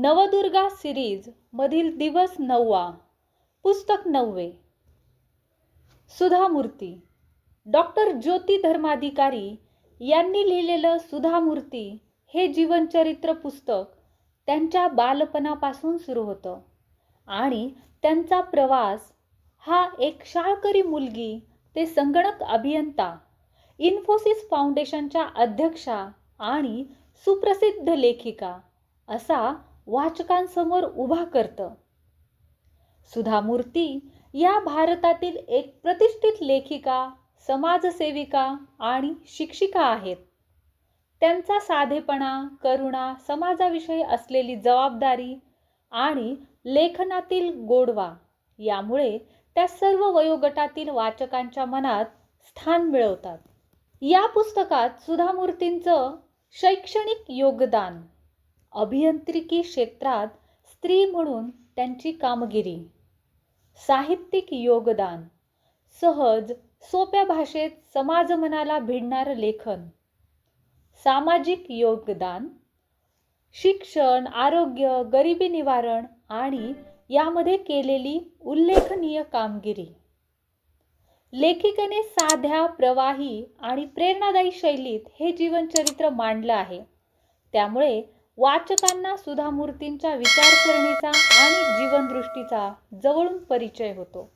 Navdurga series मधील दिवस नववा पुस्तक नववे. सुधामूर्ती. डॉक्टर ज्योती धर्माधिकारी यांनी लिहिलेलं सुधामूर्ती हे जीवनचरित्र पुस्तक त्यांच्या बालपणापासून सुरू होतं आणि त्यांचा प्रवास हा एक शाळकरी मुलगी ते संगणक अभियंता इन्फोसिस फाउंडेशनच्या अध्यक्षा आणि सुप्रसिद्ध लेखिका असा वाचकांसमोर उभा करतं. सुधामूर्ती या भारतातील एक प्रतिष्ठित लेखिका समाजसेविका आणि शिक्षिका आहेत. त्यांचा साधेपणा करुणा समाजाविषयी असलेली जबाबदारी आणि लेखनातील गोडवा यामुळे त्या सर्व वयोगटातील वाचकांच्या मनात स्थान मिळवतात. या पुस्तकात सुधामूर्तींचं शैक्षणिक योगदान अभियांत्रिकी क्षेत्रात स्त्री म्हणून त्यांची कामगिरी. साहित्यिक योगदान. सहज सोप्या भाषेत समाजमनाला भिडणारं लेखन. सामाजिक योगदान. शिक्षण आरोग्य गरिबी निवारण आणि यामध्ये केलेली उल्लेखनीय कामगिरी. लेखिकेने साध्या प्रवाही आणि प्रेरणादायी शैलीत हे जीवनचरित्र मांडलं आहे. त्यामुळे वाचकांना सुधा मूर्तींच्या विचारसरणीचा आणि जीवनदृष्टीचा जवळून परिचय होतो.